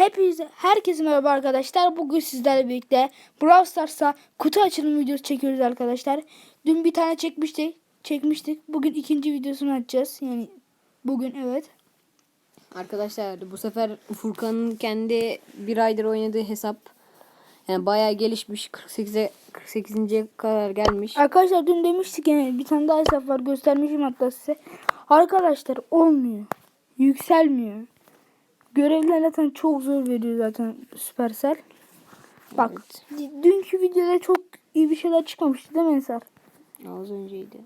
Hepinize, herkese merhaba arkadaşlar. Bugün sizlerle birlikte Brawl Stars'a kutu açılım videosu çekiyoruz arkadaşlar. Dün bir tane çekmiştik. Çekmiştik. Bugün ikinci videosunu açacağız. Yani bugün evet. Arkadaşlar bu sefer Furkan'ın kendi bir aydır oynadığı hesap yani bayağı gelişmiş 48'e 48. kadar gelmiş. Arkadaşlar dün demiştik yani bir tane daha hesap var göstermişim hatta size. Arkadaşlar olmuyor. Yükselmiyor. Görevler zaten çok zor veriyor zaten Supercell. Bak d- dünkü videoda çok iyi bir şeyler çıkmamıştı değil mi Ensar? Az önceydi.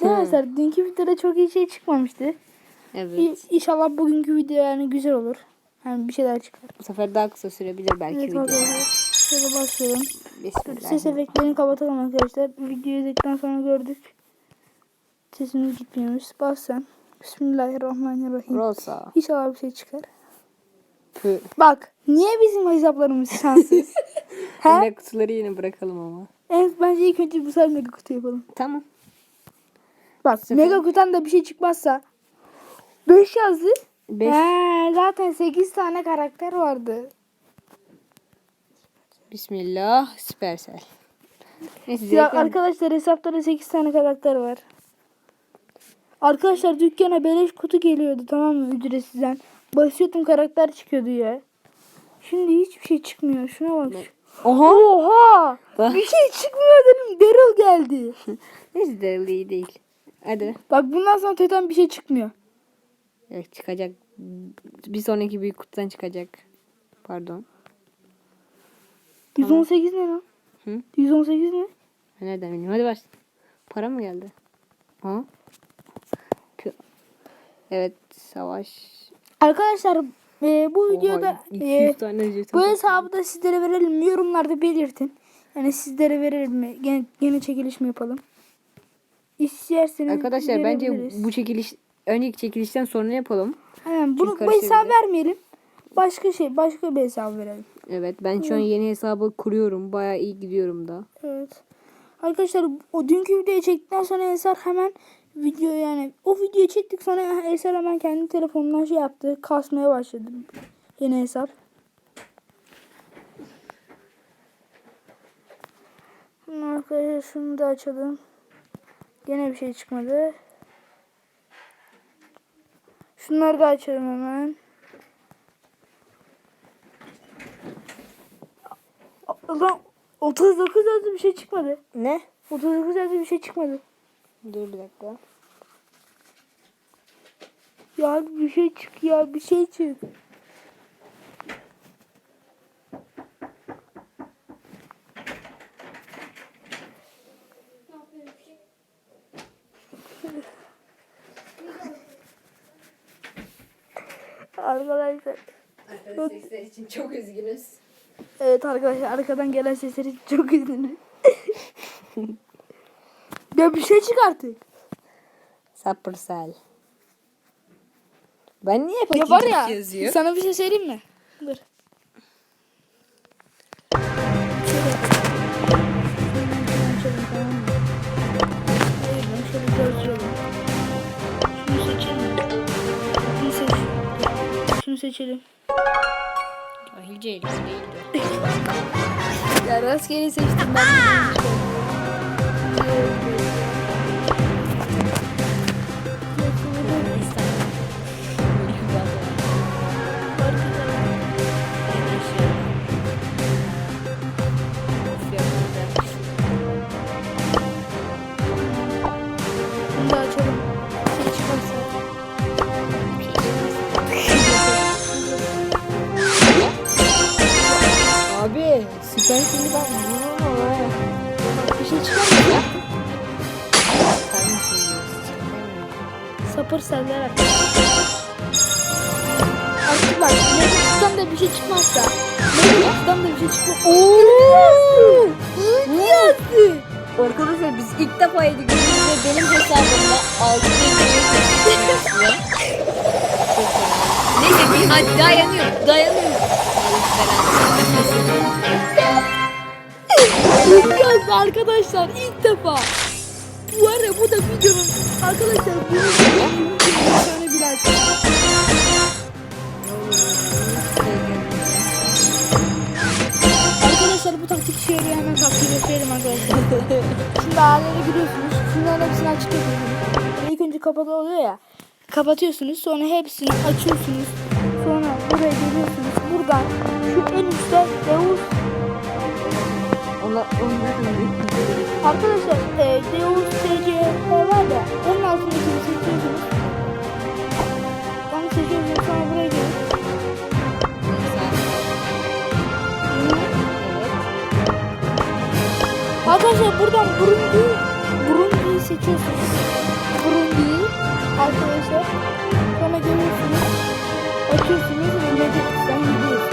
Değil mi Ensar? Dünkü videoda çok iyi şey çıkmamıştı. Evet. İ- İnşallah bugünkü video yani güzel olur. Yani bir şeyler çıkar. Bu sefer daha kısa sürebilir belki Evet video. Şöyle başlayalım. Ses efektlerini kapatalım arkadaşlar. Videoyu izledikten sonra gördük. Sesimiz gitmiyormuş. Bas sen. Bismillahirrahmanirrahim. Rosa. İnşallah bir şey çıkar. Pü. Bak niye bizim hesaplarımız şanssız? He? Yine kutuları yine bırakalım ama. En, bence ilk önce bu sefer mega kutu yapalım. Tamam. Bak sefer- mega kutudan da bir şey çıkmazsa 5 yazdı. 5 He, zaten 8 tane karakter vardı. Bismillah. Süpersel. Neyse Ya arkadaşlar hesapta 8 tane karakter var. Arkadaşlar dükkana beleş kutu geliyordu tamam mı ücretsizden. Basıyordum karakter çıkıyordu ya. Şimdi hiçbir şey çıkmıyor. Şuna bak. Oha. Oha! Bak. Bir şey çıkmıyor dedim. Daryl geldi. Neyse de iyi değil. Hadi. Bak bundan sonra teten bir şey çıkmıyor. Evet çıkacak. Bir sonraki büyük kutudan çıkacak. Pardon. 118 ne lan? Hı? 118 ne? Nereden bileyim? Hadi baş. Para mı geldi? Ha? Evet savaş. Arkadaşlar e, bu Oha, videoda 200 e, tane jeton. bu hesabı da sizlere verelim? Yorumlarda belirtin. Yani sizlere verelim mi? Gene, gene çekiliş mi yapalım? İsterseniz Arkadaşlar bence bu çekiliş önceki çekilişten sonra yapalım. Aynen, bunu bu hesabı vermeyelim. Başka şey, başka bir hesap verelim. Evet ben şu an yeni hesabı kuruyorum. Bayağı iyi gidiyorum da. Evet. Arkadaşlar o dünkü videoyu çektikten sonra Eser hemen video yani o videoyu çektik sonra Eser hemen kendi telefonundan şey yaptı. Kasmaya başladı. Yeni hesap. Arkadaşlar şunu da açalım. Gene bir şey çıkmadı. Şunları da açalım hemen. Lan 39 yazdı bir şey çıkmadı. Ne? 39 yazdı bir şey çıkmadı. Dur bir dakika. Ya bir şey çık ya bir şey çık. Arkadaşlar. Sesler için çok üzgünüz. Evet arkadaşlar arkadan gelen sesleri çok üzgünüm. ya bir şey çık artık. Ben niye Ya var ya yazıyor? sana bir şey söyleyeyim mi? Dur. Şunu seçelim. Ahilce elisi değildi. Ya rastgele seçtim ben. Abi süper şimdi ben Sapır seller artık. Artık bak Megakuts'tan da bir şey çıkmazsa Megakuts'tan da bir şey çıkmaz. Ooo! Ne yazdı? Arkadaşlar biz ilk defa yedik ve benim hesabımda 6 Neyse bir hadi dayanıyorum dayanıyorum. Ne yazdı arkadaşlar ilk defa. Bu ara bu da videonun arkadaşlar bu videonun bir tane silah. Arkadaşlar bu taktik işe yarıyor hemen taktik gösterelim arkadaşlar. Şimdi ağları giriyorsunuz. Şunların hepsini açık yapıyorsunuz. İlk önce kapalı oluyor ya. Kapatıyorsunuz sonra hepsini açıyorsunuz. Sonra buraya geliyorsunuz. Buradan şu en üstte Deus Onlar onlar Arkadaşlar Arkadaşlar buradan Burundi Burundi'yi seçiyorsunuz. Burundi'yi arkadaşlar sonra geliyorsunuz. Açıyorsunuz ve Medic'ten gidiyorsunuz.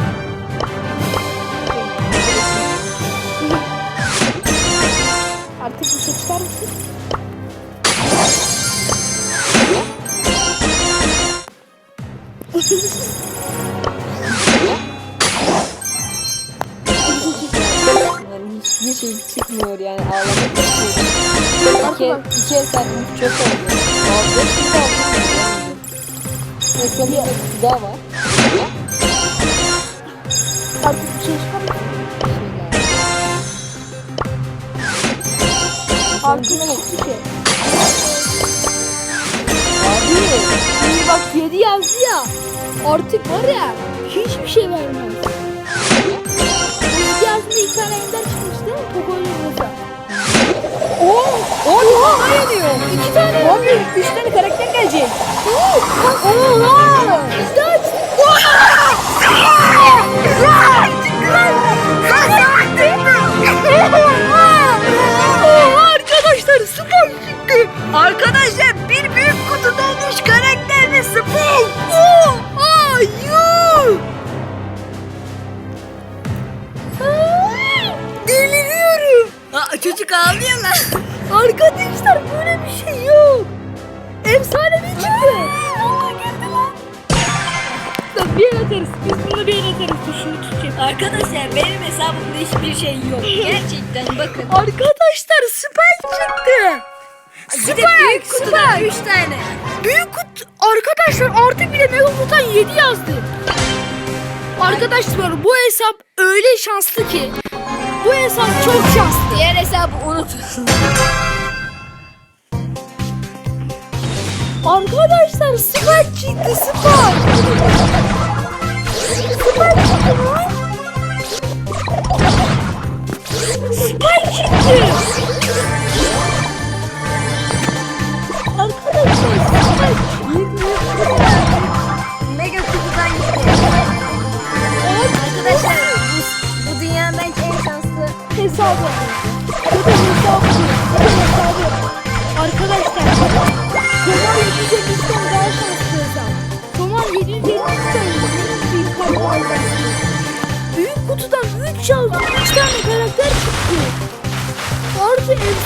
Artık bir şey çıkar mısın? İki, iki el sarkmış çöp oldu. Ağzı şimdi aldım. Reklamı da daha var. Artık bir şey çıkar mısın? Artık hiçbir şey. Abi. İyi bak 7 yazdı ya. Artık var ya hiçbir şey vermez. 7 yazdı ilk tane ender çıkmıştı. Oo! Oha! Dayanıyor. İki tane. Abi üç tane karakter gelecek. Oha! Biz de açtık. Arkadaşlar spawn çıktı. Arkadaşlar atarız. Biz bunu bir el atarız. Dur şunu tutacağım. Arkadaşlar benim hesabımda hiçbir şey yok. Gerçekten bakın. Arkadaşlar Spike çıktı. Bir de büyük kutudan 3 tane. Büyük kut arkadaşlar artı bile Megakutan 7 yazdı. Arkadaşlar bu hesap öyle şanslı ki. Bu hesap çok şanslı. Diğer hesabı unut. Arkadaşlar Spike çıktı Spike. Spike çıktı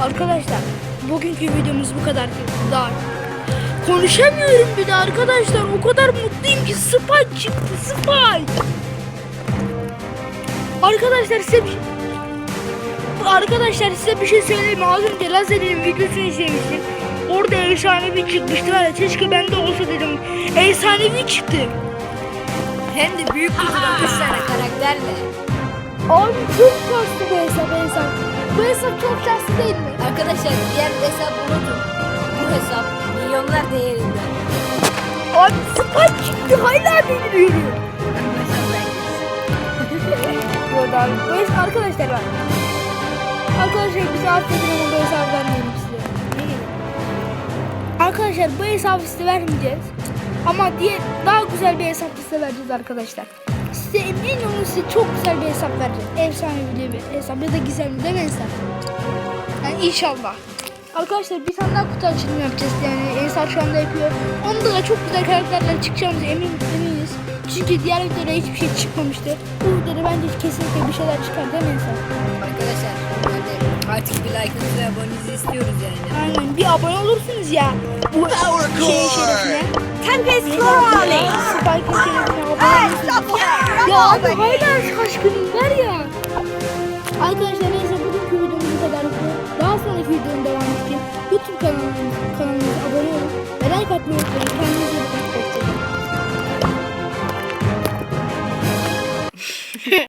Arkadaşlar bugünkü videomuz bu kadar. Daha konuşamıyorum bir de arkadaşlar. O kadar mutluyum ki Spike çıktı Spike. Arkadaşlar size bir şey... Arkadaşlar size bir şey söyleyeyim mi? Az önce Lazer'in videosunu izlemiştim. Orada efsanevi çıkmıştı ya keşke bende olsa dedim. Efsanevi çıktı. hem de büyük kutudan 3 tane karakterle. Abi çok şanslı bu hesap hesap. Bu hesap çok şanslı değil mi? Arkadaşlar diğer hesabı unutun. Bu hesap milyonlar değerinde. Abi Spike çıktı hala deliriyorum. Yok abi. Bu hesap arkadaşlar var. Arkadaşlar bizi affedin ama bu hesabı vermeyelim size. Ne? Arkadaşlar bu hesabı size vermeyeceğiz. Ama diğer daha güzel bir hesap size vereceğiz arkadaşlar. Size emin olun size çok güzel bir hesap vereceğiz. Efsanevi bir hesap ya da gizemli değil mi hesap? Yani inşallah. Arkadaşlar bir tane daha kutu açılımı yapacağız yani Ensar şu anda yapıyor. Onda da çok güzel karakterler çıkacağımız emin, eminiz. Çünkü diğer videoda hiçbir şey çıkmamıştı. Bu videoda bence kesinlikle bir şeyler çıkar değil mi Ensar? Arkadaşlar artık bir like'ınızı ve abonenizi istiyoruz yani. Aynen bir abone olursunuz ya. Şey şerefine. Tempest Spike'ın şerefine olursunuz. Ya abi hala şaşkınım var ya. Arkadaşlar neyse bugünkü videomuz bu kadar. Daha sonraki videonun devamı için YouTube kanalımıza, abone olun. Ve like atmayı unutmayın.